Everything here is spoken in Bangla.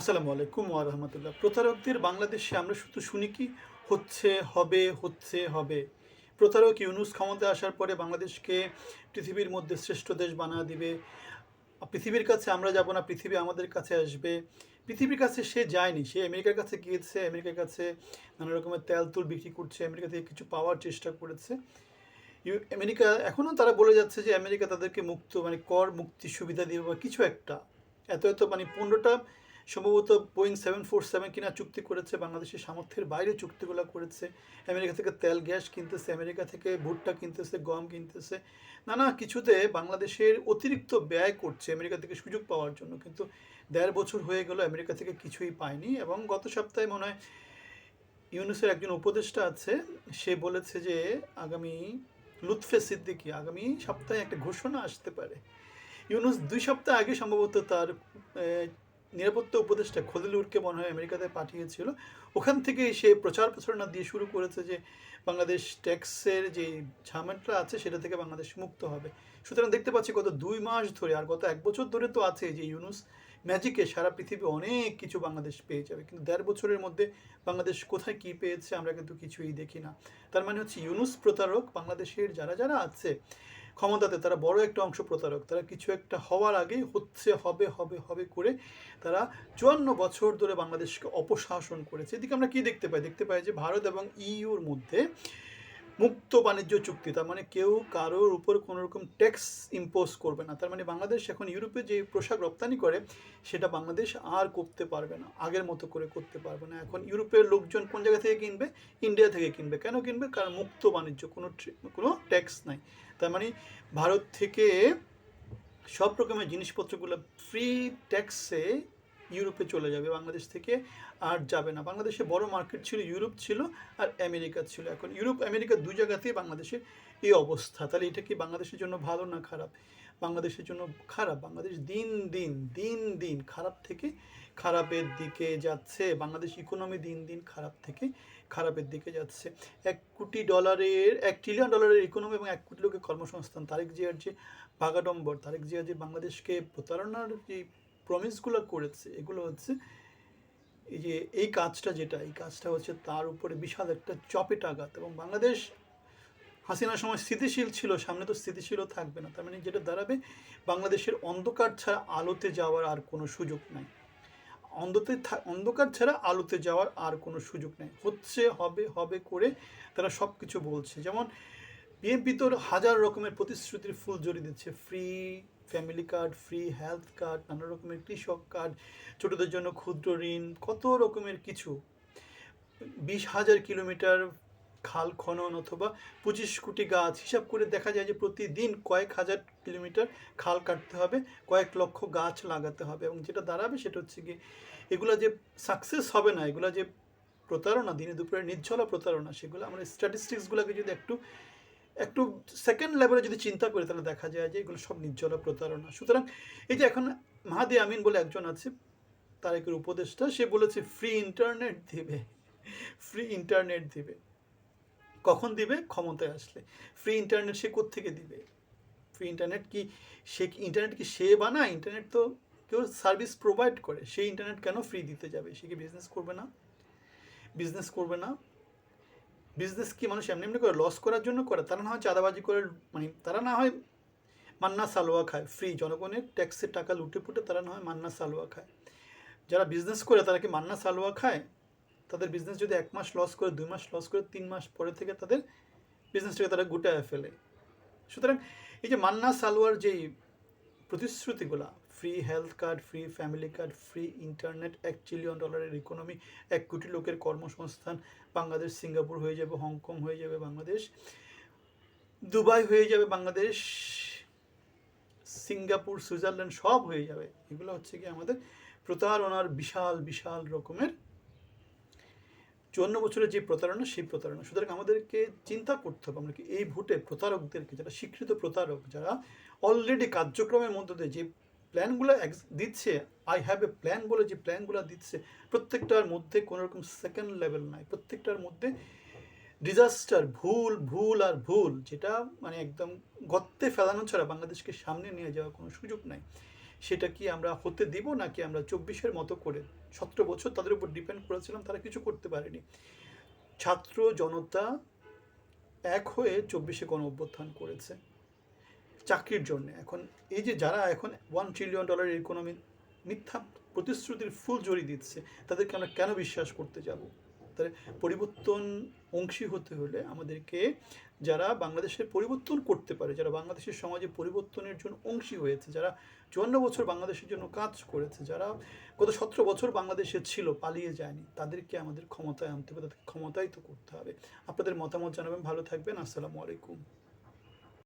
আসসালামু আলাইকুম ওয়া রাহমাতুল্লাহ। প্রতারকদের বাংলাদেশে আমরা শুধু শুনি কি হচ্ছে, হবে হচ্ছে, হবে। প্রতারক ইউনুস ক্ষমতায় আসার পরে বাংলাদেশকে পৃথিবীর মধ্যে শ্রেষ্ঠ দেশ বানা দিবে। পৃথিবীর কাছে আমরা যাব না, পৃথিবী আমাদের কাছে আসবে। পৃথিবীর কাছে সে যায়নি, সে আমেরিকার কাছে গিয়েছে, আমেরিকার কাছে নানা রকমের তেল তুল বিক্রি করছে, আমেরিকা থেকে কিছু পাওয়ার চেষ্টা করেছে। ইউ- আমেরিকা, এখনও তারা বলে যাচ্ছে যে আমেরিকা তাদেরকে মুক্ত মানে কর মুক্তি সুবিধা দিবে বা কিছু একটা। এত এত মানে পনেরোটা সম্ভবত বোয়িং সেভেন ফোর সেভেন কিনা চুক্তি করেছে, বাংলাদেশের সামর্থ্যের বাইরে চুক্তিগুলো করেছে। আমেরিকা থেকে তেল, গ্যাস কিনতেছে, আমেরিকা থেকে ভুট্টা কিনতেছে, গম কিনতেছে। নানা কিছুতে বাংলাদেশের অতিরিক্ত ব্যয় করছে আমেরিকা থেকে সুযোগ পাওয়ার জন্য, কিন্তু দেড় বছর হয়ে গেল আমেরিকা থেকে কিছুই পায়নি এবং গত সপ্তাহে মনে হয় ইউনুসের একজন উপদেষ্টা আছে, সে বলেছে যে আগামী লুৎফে সিদ্দিকি, আগামী সপ্তাহে একটা ঘোষণা আসতে পারে। ইউনুস দুই সপ্তাহ আগে সম্ভবত তার নিরাপত্তা উপদেষ্টা খলিলুরকে মনে হয় আমেরিকাতে পাঠিয়েছিল। ওখান থেকে সে প্রচার প্রচারণা দিয়ে শুরু করেছে যে বাংলাদেশ ট্যাক্সের যে ঝামেলাটা আছে সেটা থেকে বাংলাদেশ মুক্ত হবে। সুতরাং দেখতে পাচ্ছি গত দুই মাস ধরে আর গত এক বছর ধরে তো আছে যে ইউনুস ম্যাজিকে সারা পৃথিবী অনেক কিছু বাংলাদেশ পেয়ে যাবে। কিন্তু দেড় বছরের মধ্যে বাংলাদেশ কোথায় কী পেয়েছে আমরা কিন্তু কিছুই দেখি না। তার মানে হচ্ছে ইউনুস প্রতারক বাংলাদেশের যারা যারা আছে ক্ষমতাতে তারা বড় একটা অংশ প্রতারক। তারা কিছু একটা হওয়ার আগেই হচ্ছে, হবে হবে হবে করে তারা চুয়ান্ন বছর ধরে বাংলাদেশকে অপশাসন করেছে। এদিকে আমরা কি দেখতে পাই? দেখতে পাই যে ভারত এবং ইউর মধ্যে মুক্ত বাণিজ্য চুক্তি, তার মানে কেউ কারোর উপর কোনো রকম ট্যাক্স ইম্পোজ করবে না। তার মানে বাংলাদেশ এখন ইউরোপে যে পোশাক রপ্তানি করে, সেটা বাংলাদেশ আর করতে পারবে না, আগের মতো করে করতে পারবে না। এখন ইউরোপের লোকজন কোন জায়গা থেকে কিনবে? ইন্ডিয়া থেকে কিনবে। কেন কিনবে? কারণ মুক্ত বাণিজ্য, কোনো কোনো ট্যাক্স নাই। তার মানে ভারত থেকে সব রকমের জিনিসপত্রগুলো ফ্রি ট্যাক্সে ইউরোপে চলে যাবে, বাংলাদেশ থেকে আর যাবে না। বাংলাদেশে বড় মার্কেট ছিল ইউরোপ ছিল আর আমেরিকা ছিল। এখন ইউরোপ, আমেরিকা দু জায়গাতেই বাংলাদেশের এই অবস্থা। তাহলে এটা কি বাংলাদেশের জন্য ভালো না খারাপ? বাংলাদেশের জন্য খারাপ। বাংলাদেশ দিন দিন দিন দিন খারাপ থেকে খারাপের দিকে যাচ্ছে। বাংলাদেশ ইকোনমি দিন দিন খারাপ থেকে খারাপের দিকে যাচ্ছে। এক কোটি ডলারের এক ট্রিলিয়ন ডলারের ইকোনমি এবং এক কোটি লোকের কর্মসংস্থান। তারেক জিয়ার যে ভাগাডম্বর, তারেক জিয়া যে বাংলাদেশকে প্রতারণার যে প্রমিসগুলো করেছে, এগুলো হচ্ছে এই যে, এই কাজটা যেটা, এই কাজটা হচ্ছে তার উপরে বিশাল একটা চপেট আঘাত এবং বাংলাদেশ হাসিনার সময় স্থিতিশীল ছিল, সামনে তো স্থিতিশীলও থাকবে না, তার মানে যেটা দাঁড়াবে, বাংলাদেশের অন্ধকার ছাড়া আলোতে যাওয়ার আর কোনো সুযোগ নাই। অন্ধতে অন্ধকার ছাড়া আলোতে যাওয়ার আর কোনো সুযোগ নেই। হচ্ছে, হবে হবে করে তারা সব কিছু বলছে। যেমন বিএনপি তোর হাজার রকমের প্রতিশ্রুতির ফুল জড়িয়ে দিচ্ছে free family card free health card নানা রকমের কৃষক কার্ড ছোটদের জন্য ক্ষুদ্র ঋণ, কত রকমের কিছু। বিশ হাজার কিলোমিটার খাল খনন অথবা পঁচিশ কোটি গাছ, হিসাব করে দেখা যায় যে প্রতিদিন কয়েক হাজার কিলোমিটার খাল কাটতে হবে, কয়েক লক্ষ গাছ লাগাতে হবে এবং যেটা দাঁড়াবে সেটা হচ্ছে গিয়ে এগুলো যে সাকসেস হবে না, এগুলো যে প্রতারণা, দিনে দুপুরে নির্ঝলা প্রতারণা, সেগুলো আমরা স্ট্যাটিস্টিক্সগুলোকে যদি একটু একটু সেকেন্ড লেভেলে যদি চিন্তা করি, তাহলে দেখা যায় যে এগুলো সব নির্জলা প্রতারণা। সুতরাং এই যে এখন মাহাদি আমিন বলে একজন আছে, তারেকের উপদেষ্টা, সে বলেছে ফ্রি ইন্টারনেট দিবে। ফ্রি ইন্টারনেট দিবে। কখন দিবে? ক্ষমতায় আসলে। ফ্রি ইন্টারনেট সে কোত্থেকে দিবে? ফ্রি ইন্টারনেট কি সে ইন্টারনেট কি সে বানায়? ইন্টারনেট তো কেউ সার্ভিস প্রোভাইড করে। সেই ইন্টারনেট কেন ফ্রি দিতে যাবে? সে কি বিজনেস করবে না? বিজনেস করবে না। বিজনেস কি মানুষ এমনি এমনি করে লস করার জন্য করে? তারা না হয় চাঁদাবাজি করে মানে তারা না হয় মান্না সালোয়া খায়। ফ্রি জনগণের ট্যাক্সের টাকা লুটে পুটে তারা না হয় মান্না সালোয়া খায়। যারা বিজনেস করে তারা কি মান্না সালোয়া খায়? তাদের বিজনেস যদি এক মাস লস করে, দুই মাস লস করে, তিন মাস পরে থেকে তাদের বিজনেসটাকে তারা গুটায় ফেলে। সুতরাং এই যে মান্না সালোয়ার যেই প্রতিশ্রুতিগুলা free health card free family card free internet এক ট্রিলিয়ন ডলারের ইকোনমি এক কোটি লোকের কর্মসংস্থান, বাংলাদেশ সিঙ্গাপুর হয়ে যাবে, হংকং হয়ে যাবে, বাংলাদেশ, দুবাই হয়ে যাবে, বাংলাদেশ, সিঙ্গাপুর, সুইজারল্যান্ড সব হয়ে যাবে। এগুলো হচ্ছে কি আমাদের প্রতারণার বিশাল বিশাল রকমের চুয়ান্ন বছরের যে প্রতারণা, সেই প্রতারণা। সুতরাং আমাদেরকে চিন্তা করতে হবে। আমরা কি এই ভোটে প্রতারকদেরকে, যারা স্বীকৃত প্রতারক, যারা অলরেডি কার্যক্রমের মধ্যে দিয়ে যে প্ল্যানগুলো দিচ্ছে আই হ্যাভ এ প্ল্যান বলে যে প্ল্যানগুলো দিচ্ছে, প্রত্যেকটার মধ্যে কোনো রকম সেকেন্ড লেভেল নাই। প্রত্যেকটার মধ্যে ডিজাস্টার ভুল ভুল আর ভুল, যেটা মানে একদম গর্তে ফেলানো ছাড়া বাংলাদেশকে সামনে নিয়ে যাওয়ার কোনো সুযোগ নাই। সেটা কি আমরা হতে দিব নাকি আমরা চব্বিশের মতো করে সতেরো বছর তাদের উপর ডিপেন্ড করেছিলাম, তারা কিছু করতে পারেনি। ছাত্র জনতা এক হয়ে চব্বিশে গণ অভ্যুত্থান করেছে। চাকরির জন্য। এখন এই যে যারা এখন ওয়ান ট্রিলিয়ন ডলারের ইকোনমি মিথ্যা প্রতিশ্রুতির ফুল জড়ি দিচ্ছে, তাদেরকে আমরা কেন বিশ্বাস করতে যাব? তাহলে পরিবর্তন অংশী হতে হলে আমাদেরকে যারা বাংলাদেশের পরিবর্তন করতে পারে, যারা বাংলাদেশের সমাজে পরিবর্তনের জন্য অংশী হয়েছে, যারা চুয়ান্ন বছর বাংলাদেশের জন্য কাজ করেছে, যারা গত সতেরো বছর বাংলাদেশে ছিল, পালিয়ে যায়নি, তাদেরকে আমাদের ক্ষমতায় আনতে হবে, তাদেরকে ক্ষমতায়িত করতে হবে। আপনাদের মতামত জানাবেন, ভালো থাকবেন, আসসালামু আলাইকুম।